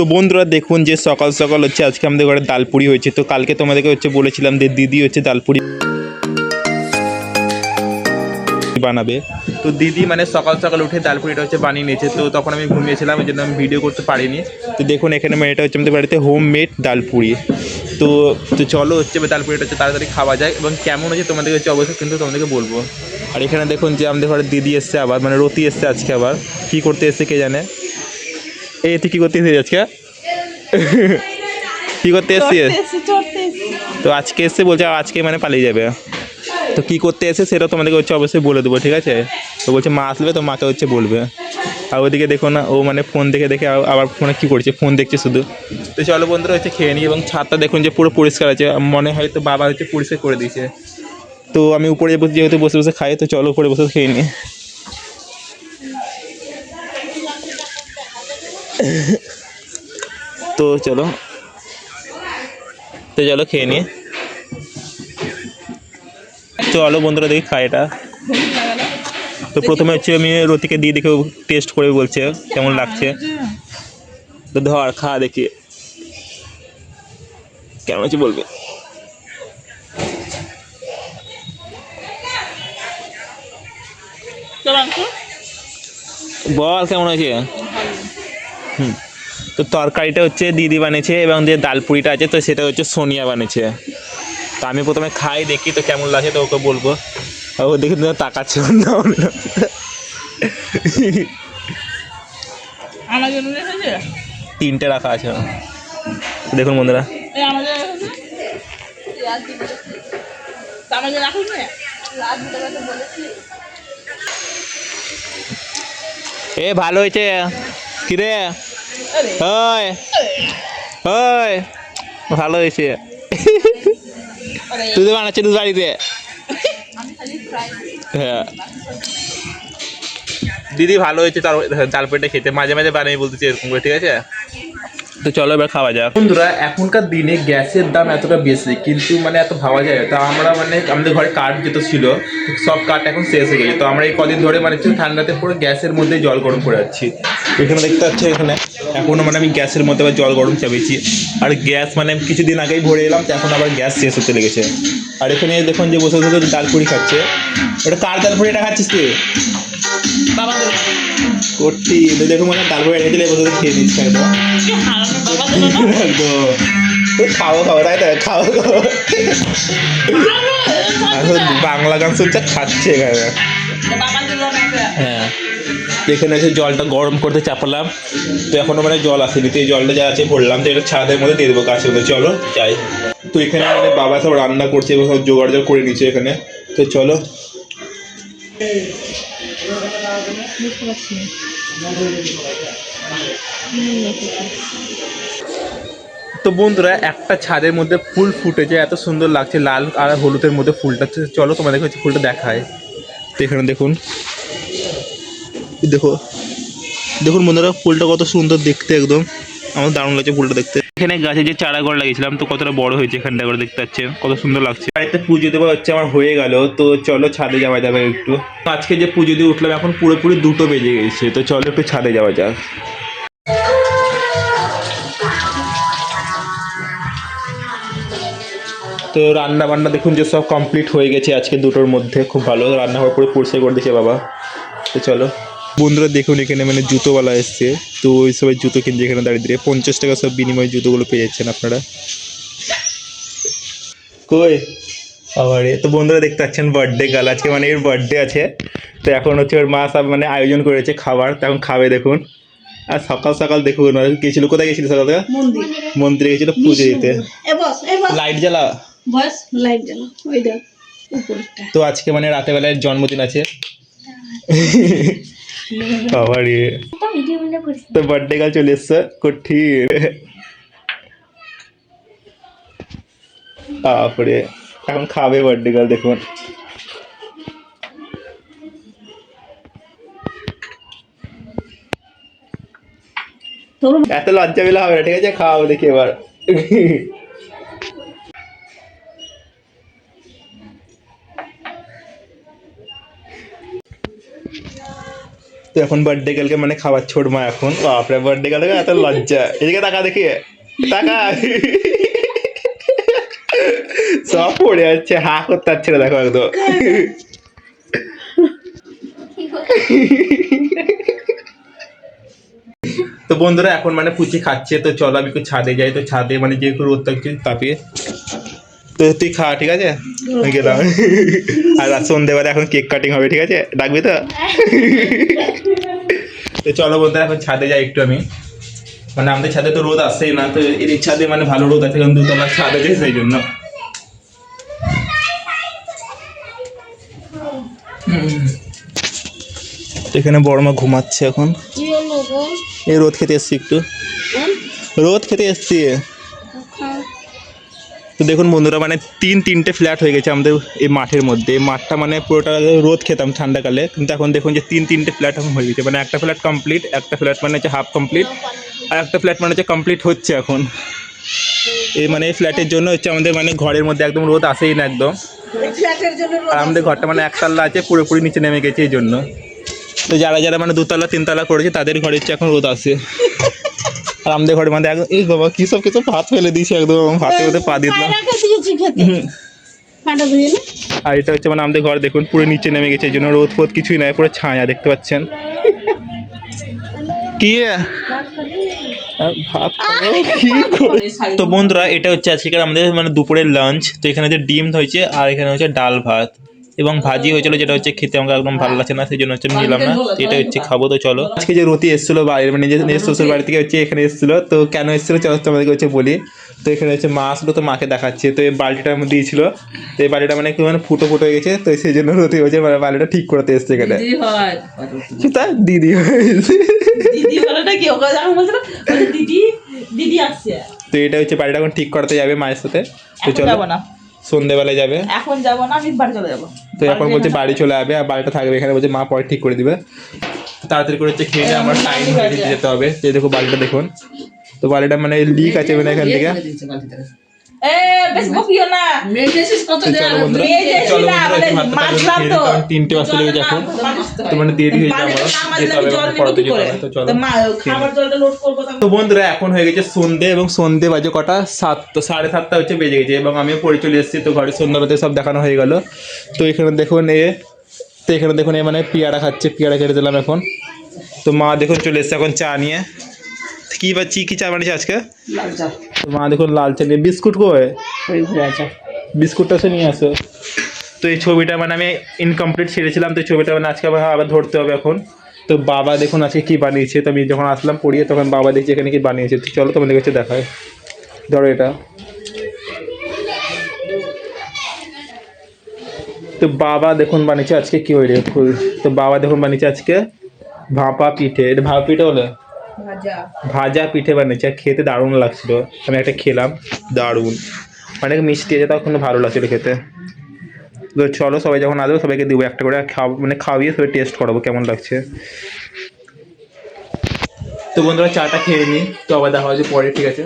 তো বন্ধুরা দেখুন যে সকাল সকাল হচ্ছে, আজকে আমাদের ঘরে ডালপুরি হয়েছে। তো কালকে তোমাদেরকে হচ্ছে বলেছিলাম যে দিদি হচ্ছে ডালপুরি বানাবে। তো দিদি মানে সকাল সকাল উঠে ডালপুরিটা হচ্ছে বানিয়ে নিয়েছে। তো তখন আমি ঘুমিয়েছিলাম, এই জন্য আমি ভিডিও করতে পারিনি। তো দেখুন, এখানে মানে এটা হচ্ছে আমাদের বাড়িতে হোম মেড ডালপুরি। তো তো চলো হচ্ছে ডালপুরিটা হচ্ছে তাড়াতাড়ি খাওয়া যায় এবং কেমন হচ্ছে তোমাদেরকে হচ্ছে অবশ্যই কিন্তু তোমাদেরকে বলব। আর এখানে দেখুন যে আমাদের ঘরে দিদি এসছে আবার মানে রতি এসছে আজকে আবার। কি করতে এসছে কে জানে? এই তুই কি করতে এসেছিস আজকে? কি করতে এসছিস? তো আজকে এসছে বলছে আজকে মানে পালিয়ে যাবে। তো কি করতে এসে সেটা তোমাদেরকে হচ্ছে অবশ্যই বলে দেবো ঠিক আছে? তো বলছে মা আসবে তো মাকে হচ্ছে বলবে। আর ওদিকে দেখো না ও মানে ফোন দেখে দেখে আবার ফোনে কী করছে? ফোন দেখছে শুধু। তো চলো বন্ধুরা হচ্ছে খেয়ে নিই এবং ছাদটা দেখুন যে পুরো পরিষ্কার আছে। মনে হয় তো বাবা হচ্ছে পরিষ্কার করে দিয়েছে। তো আমি উপরে বসে যেহেতু বসে বসে খাই তো চলো উপরে বসে খেয়ে নিই। তো চলো। তো চলো খেয়ে নিই চলো বন্ধুরা দেখি খাই এটা। তো প্রথমে হচ্ছে আমি রতিকে দিয়ে দেখে টেস্ট করে বলছে কেমন লাগছে। তো ধর খা দেখি। কেমন আছে বলবে? বল কেমন আছে হুম। তো তরকারিটা হচ্ছে দিদি বানিয়েছে এবং যে ডালপুরিটা আছে তো সেটা হচ্ছে সোনিয়া বানিয়েছে। তো আমি প্রথমে খাই দেখি তো কেমন লাগে তো ওকে বলব। ও দেখি তো তাকাচ্ছে। আমার জন্য তিনটে রাখা আছে। দেখুন বন্ধুরা। না এ ভালো হয়েছে কিরে ওই। ওই। ভালো হয়েছে। তুই তো বানাচ্ছিস বাড়িতে? হ্যাঁ। দিদি ভালো হয়েছে তার ডাল পেটে খেতে। মাঝে মাঝে বানিয়ে বলতেছি এরকম করে ঠিক আছে? তো চলো এবার খাওয়া যাক। বন্ধুরা এখনকার দিনে গ্যাসের দাম এতটা বেশি কিন্তু মানে এত ভাবা যায়। তো আমরা মানে আমাদের ঘরে কাঠ যেটা ছিল সব কাঠ এখন শেষ হয়ে গেছে। তো আমরা এই কদিন ধরে মানে ঠান্ডাতে পুরো গ্যাসের মধ্যে জল গরম করে যাচ্ছি এখানে দেখতে পাচ্ছি এখানে এখনও মানে আমি গ্যাসের মধ্যে আবার জল গরম চাপিয়েছি। আর গ্যাস মানে কিছুদিন আগেই ভরে এলাম তো এখন আবার গ্যাস শেষ হতে লেগেছে। আর এখানে দেখুন যে বসে বসে ডালপুরি খাচ্ছে। ওটা কার ডালপুরি এটা খাচ্ছিস তুই? করছি দেখো মানে ডালপুরি রেখে দিলে বসে খেয়ে নিচ্ছি একদম। কি হারানো বাবা দিল একদম। তো খাও খাও তাই তো খাও খাও বাংলা গান শুনছে খাচ্ছে এখানে। এখানে এসে জলটা গরম করতে চাপালাম। তো এখনও মানে জল আসেনি। তো এই জলটা যা আছে ভরলাম, তো এটা ছাদের মধ্যে দিয়ে দেবো গাছের মধ্যে। চলো, যাই। তো এখানে মানে বাবা সব রান্না করছে এবং সব জোগাড় করে নিচ্ছে এখানে। তো চলো। তো বন্ধুরা, একটা ছাদের মধ্যে ফুল ফুটেছে, এত সুন্দর লাগছে, লাল আর হলুদের মধ্যে ফুলটা। চলো, তোমাদেরকে হচ্ছে ফুলটা দেখায় তো এখানে দেখুন। দেখো দেখুন বন্ধুরা ফুলটা কত সুন্দর দেখতে একদম। আমার দারুণ লাগছে ফুলটা দেখতে। এখানে গাছে যে চারা ঘর লাগিয়েছিলাম তো কতটা বড় হয়েছে এখানটা করে দেখতে পাচ্ছেন কত সুন্দর লাগছে। বাড়িতে পুজো দেওয়া হচ্ছে আমার হয়ে গেল তো চলো ছাদে যাওয়া যাবে একটু। আজকে যে পুজো দিয়ে উঠলাম এখন পুরোপুরি দুটো বেজে গেছে তো চলো একটু ছাদে যাওয়া যাক। তো রান্না বান্না দেখুন যে সব কমপ্লিট হয়ে গেছে আজকে দুটোর মধ্যে খুব ভালো রান্নাঘর পুরো পরিষ্কার করে দিয়েছে বাবা। তো চলো। বন্ধুরা দেখুন এখানে মানে জুতোওয়ালা এসছে। তো ওই সবাই জুতো কিনছে এখানে দাঁড়িয়ে দাঁড়িয়ে। পঞ্চাশ টাকা সব বিনিময়ে জুতোগুলো পেয়ে যাচ্ছেন আপনারা। কই? আবার। এ তো বন্ধুরা দেখতে পাচ্ছেন বার্থডে গাল আজকে মানে এর বার্থডে আছে। তো এখন হচ্ছে ওর মা সব মানে আয়োজন করেছে খাবার। তখন খাবে দেখুন। আর সকাল সকাল দেখুন গেছিল কোথায় গেছিল সকাল থেকে মন্দির গেছিল পুজো দিতে। লাইট জ্বালা? বস লাইট জ্বালা। তো আজকে মানে রাতে বেলায় জন্মদিন আছে। আবার ইয়ে বার্থডে কাল চলে এসছে কঠিন তারপরে এখন খাবে বার্থডে কাল দেখুন এত লজ্জা পেলে হবে না ঠিক আছে খাওয়াবো দেখি এবার তো এখন বার্থডে গার্লকে মানে খাবার ছোট মা এখন। বাপরে বার্থডে গার্লকে এত লজ্জা। এদিকে টাকা দেখি। টাকা সব পড়ে যাচ্ছে, হা করতে না দেখো একদম। তো বন্ধুরা, এখন মানে পুচি খাচ্ছে, তো চলো আমি একটু ছাদে যাই, তো ছাদে মানে যে একটু রোদ থাকছে তাপিয়ে তো তুই খা, ঠিক আছে? গেলাম। আর সন্ধ্যেবেলা এখন কেক কাটিং হবে, ঠিক আছে? ডাকবি তো? তো চলো বন্ধুরা এখন ছাদে যাই একটু আমি। মানে আমাদের ছাদে তো রোদ আসছেই না তো এর ছাদে মানে ভালো রোদ আছে কারণ দুতলার ছাদে যাই সেই জন্য। এখানে বড় মা ঘুমাচ্ছে এখন। এই রোদ খেতে এসছি একটু। রোদ খেতে এসছি। তো দেখুন বন্ধুরা মানে তিন তিনটে ফ্ল্যাট হয়ে গেছে আমাদের এই মাঠের মধ্যে। এই মাঠটা মানে পুরোটা রোদ খেতাম ঠান্ডাকালে কিন্তু এখন দেখুন যে তিন তিনটে ফ্ল্যাট এখন হয়ে গেছে। মানে একটা ফ্ল্যাট কমপ্লিট একটা ফ্ল্যাট মানে হচ্ছে হাফ কমপ্লিট আর একটা ফ্ল্যাট মানে হচ্ছে কমপ্লিট হচ্ছে এখন। এই মানে এই ফ্ল্যাটের জন্য হচ্ছে আমাদের মানে ঘরের মধ্যে একদম রোদ আসেই না একদম। আর আমাদের ঘরটা মানে একতলা আছে পুরোপুরি নিচে নেমে গেছে এই জন্য। তো যারা যারা মানে দুতলা তিনতলা করেছে তাদের ঘরে হচ্ছে এখন রোদ আসে। আর আমাদের ঘরে মানে একদম এই বাবা কি সব কিছু ভাত ফেলে দিয়েছে একদম ভাতের মধ্যে পা দিয়ে দিলাম। আর এটা হচ্ছে মানে আমাদের ঘর দেখুন পুরো নিচে নেমে গেছে এই জন্য রোদ ফোদ কিছুই নাই পুরো ছায়া দেখতে পাচ্ছেন? কি? ভাত? তো বন্ধুরা এটা হচ্ছে আজকের আমাদের মানে দুপুরের লাঞ্চ তো এখানে যে ডিম হয়েছে আর এখানে হচ্ছে ডাল ভাত। এবং ভাজি হয়েছিল যেটা হচ্ছে খেতে আমাকে একদম ভালো লাগছে না সেই জন্য হচ্ছে আমি নিলাম না। এটা হচ্ছে খাব তো চলো। আজকে যে রতি এসেছিল বাইরে মানে নিজের নিজের শ্বশুর বাড়ি থেকে হচ্ছে এখানে এসেছিল তো কেন এসেছিল চলো তোমাদেরকে হচ্ছে বলি। তো এখানে হচ্ছে মা আসলো তো মাকে দেখাচ্ছে তো এই বালতিটা আমি দিয়েছিল। তো এই বাড়িটা মানে একটু মানে ফুটো ফুটো হয়ে গেছে তো সেই জন্য রতি হয়েছে মানে বাড়িটা ঠিক করতে এসছে এখানে। দিদি তা দিদি হয়েছে। দিদি তো এটা হচ্ছে বাড়িটা এখন ঠিক করতে যাবে মায়ের সাথে। তো চলো। যাব সন্ধেবেলায় যাবে? এখন যাব না আমি বাড়ি চলে যাব। তো এখন বলছে বাড়ি চলে যাবে আর বাড়িটা থাকবে এখানে বলছে মা পরে ঠিক করে দিবে। তাড়াতাড়ি করে হচ্ছে খেয়ে নিয়ে আমার টাইম হয়ে যেতে হবে। যে দেখো বাড়িটা দেখুন। তো বাড়িটা মানে লিক আছে মানে এখান থেকে। কারণ তিনটে বাজতে লেগে যাবে এখন। তো মানে দেরি হয়ে যাবে পড়াতে তো চলো। খাবার জলটা লোড করব তো বন্ধুরা এখন হয়ে গেছে সন্ধে এবং সন্ধে বাজে কটা সাত তো সাড়ে সাতটা হচ্ছে বেজে গেছে এবং আমিও পড়ে চলে এসেছি তো ঘরে সন্ধ্যাবাদে সব দেখানো হয়ে গেল। তো এখানে দেখুন এ তো এখানে দেখুন এ মানে পেয়ারা খাচ্ছে পেয়ারা কেটে দিলাম এখন। তো মা দেখুন চলে এসছে এখন চা নিয়ে। কি পাচ্ছি কি চা বানিয়েছে আজকে? মা দেখুন লাল নিয়ে বিস্কুট কই? বিস্কুটটা সে নিয়ে আসো। তো এই ছবিটা মানে আমি ইনকমপ্লিট ছেড়েছিলাম তো এই ছবিটা মানে আজকে আবার আবার ধরতে হবে এখন। তো বাবা দেখুন আজকে কি বানিয়েছে তো আমি যখন আসলাম পড়িয়ে তখন বাবা দেখছি এখানে কি বানিয়েছে। তো চলো তোমাদের কাছে দেখায় ধরো এটা। তো বাবা দেখুন বানিয়েছে আজকে কি হইলে ফুল। তো বাবা দেখুন বানিয়েছে আজকে ভাপা পিঠে। এটা ভাপা পিঠে হলো ভাজা। পিঠে বানিয়েছে, আর খেতে দারুণ লাগছিল। আমি একটা খেলাম, দারুণ। অনেক মিষ্টি আছে তখন ভালো লাগছিল খেতে। তো চলো, সবাই যখন আসবে, সবাইকে দেবো একটা করে খাও মানে খাওয়িয়ে সবাই টেস্ট করাবো, কেমন লাগছে। তো বন্ধুরা, চাটা খেয়ে নিই তো আবার দেখা হচ্ছে পরে, ঠিক আছে?